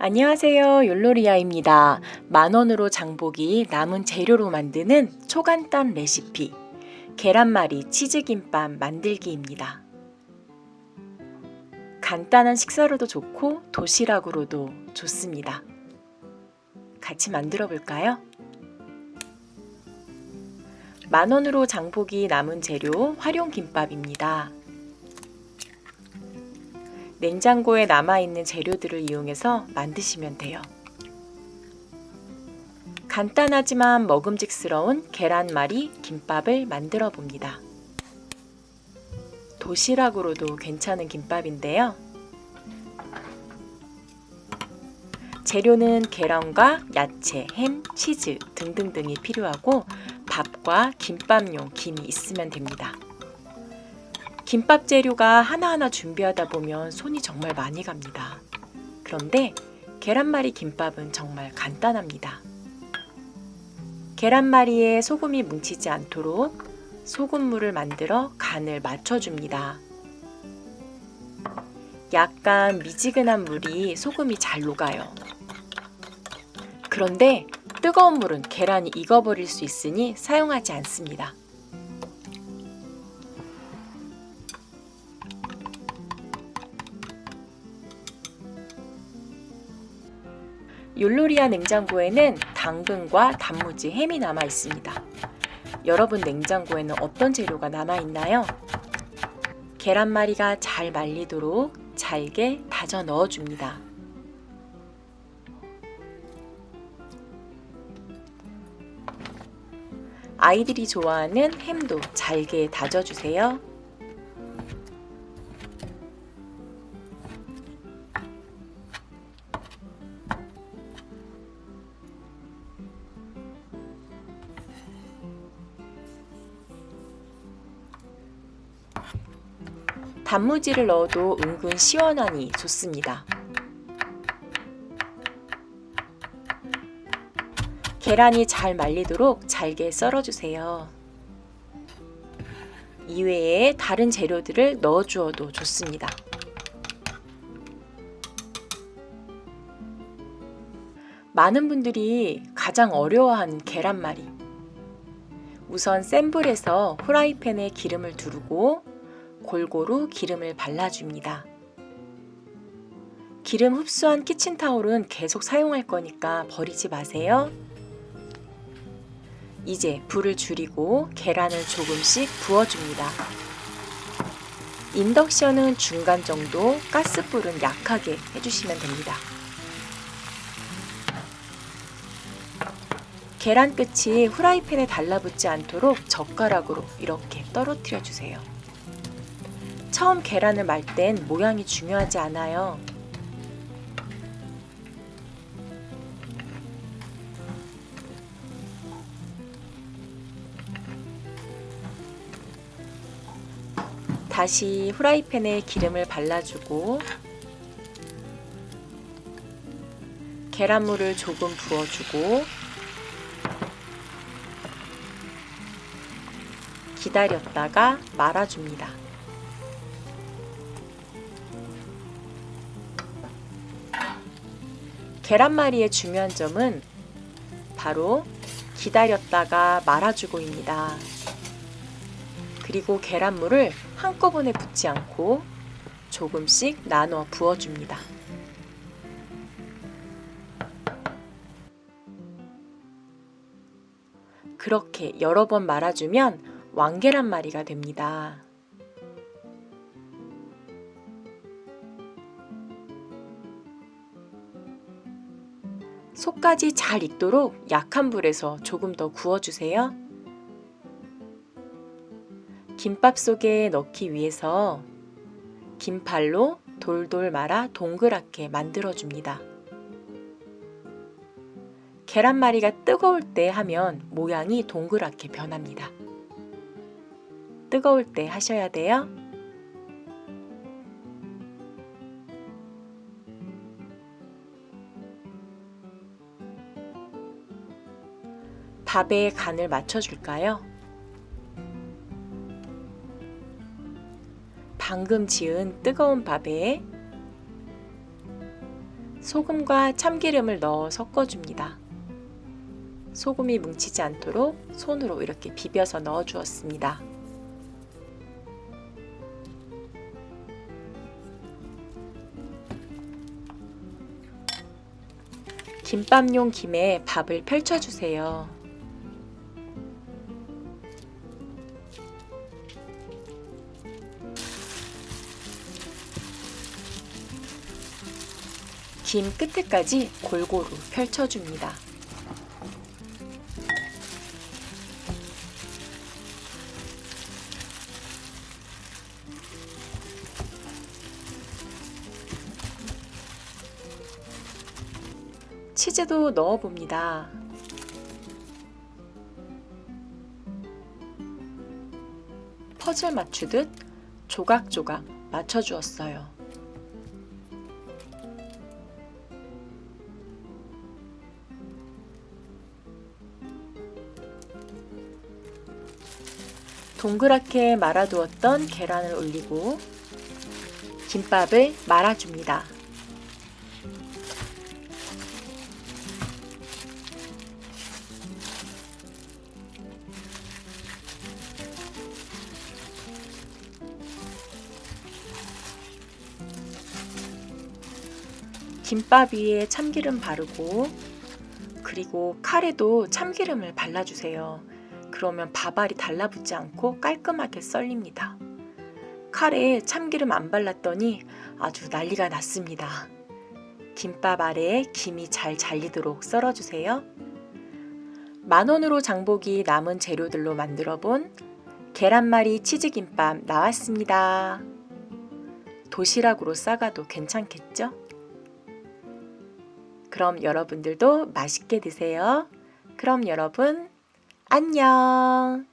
안녕하세요. 율로리아입니다. 만원으로 장보기 남은 재료로 만드는 초간단 레시피 계란말이 치즈김밥 만들기입니다. 간단한 식사로도 좋고 도시락으로도 좋습니다. 같이 만들어 볼까요? 만원으로 장보기 남은 재료 활용김밥입니다. 냉장고에 남아있는 재료들을 이용해서 만드시면 돼요. 간단하지만 먹음직스러운 계란말이 김밥을 만들어 봅니다. 도시락으로도 괜찮은 김밥인데요. 재료는 계란과 야채, 햄, 치즈 등등등이 필요하고 밥과 김밥용 김이 있으면 됩니다. 김밥 재료가 하나하나 준비하다 보면 손이 정말 많이 갑니다. 그런데 계란말이 김밥은 정말 간단합니다. 계란말이에 소금이 뭉치지 않도록 소금물을 만들어 간을 맞춰줍니다. 약간 미지근한 물이 소금이 잘 녹아요. 그런데 뜨거운 물은 계란이 익어버릴 수 있으니 사용하지 않습니다. 율로리아 냉장고에는 당근과 단무지, 햄이 남아 있습니다. 여러분 냉장고에는 어떤 재료가 남아 있나요? 계란말이가 잘 말리도록 잘게 다져 넣어 줍니다. 아이들이 좋아하는 햄도 잘게 다져주세요. 단무지를 넣어도 은근 시원하니 좋습니다. 계란이 잘 말리도록 잘게 썰어주세요. 이외에 다른 재료들을 넣어 주어도 좋습니다. 많은 분들이 가장 어려워하는 계란말이. 우선 센 불에서 후라이팬에 기름을 두르고 골고루 기름을 발라줍니다. 기름 흡수한 키친타올은 계속 사용할 거니까 버리지 마세요. 이제 불을 줄이고 계란을 조금씩 부어줍니다. 인덕션은 중간 정도, 가스불은 약하게 해주시면 됩니다. 계란 끝이 후라이팬에 달라붙지 않도록 젓가락으로 이렇게 떨어뜨려 주세요. 처음 계란을 말 땐 모양이 중요하지 않아요. 다시 후라이팬에 기름을 발라주고 계란물을 조금 부어주고 기다렸다가 말아줍니다. 계란말이의 중요한 점은 바로 기다렸다가 말아주고입니다. 그리고 계란물을 한꺼번에 붓지 않고 조금씩 나눠 부어줍니다. 그렇게 여러 번 말아주면 왕계란말이가 됩니다. 속까지 잘 익도록 약한 불에서 조금 더 구워주세요. 김밥 속에 넣기 위해서 김팔로 돌돌 말아 동그랗게 만들어줍니다. 계란말이가 뜨거울 때 하면 모양이 동그랗게 변합니다. 뜨거울 때 하셔야 돼요. 밥에 간을 맞춰줄까요? 방금 지은 뜨거운 밥에 소금과 참기름을 넣어 섞어줍니다. 소금이 뭉치지 않도록 손으로 이렇게 비벼서 넣어 주었습니다. 김밥용 김에 밥을 펼쳐주세요. 김 끝에까지 골고루 펼쳐줍니다. 치즈도 넣어봅니다. 퍼즐 맞추듯 조각조각 맞춰주었어요. 동그랗게 말아두었던 계란을 올리고 김밥을 말아줍니다. 김밥 위에 참기름 바르고 그리고 칼에도 참기름을 발라주세요. 그러면 밥알이 달라붙지 않고 깔끔하게 썰립니다. 칼에 참기름 안 발랐더니 아주 난리가 났습니다. 김밥 아래에 김이 잘 잘리도록 썰어주세요. 만원으로 장보기 남은 재료들로 만들어 본 계란말이 치즈김밥 나왔습니다. 도시락으로 싸가도 괜찮겠죠? 그럼 여러분들도 맛있게 드세요. 그럼 여러분, 안녕!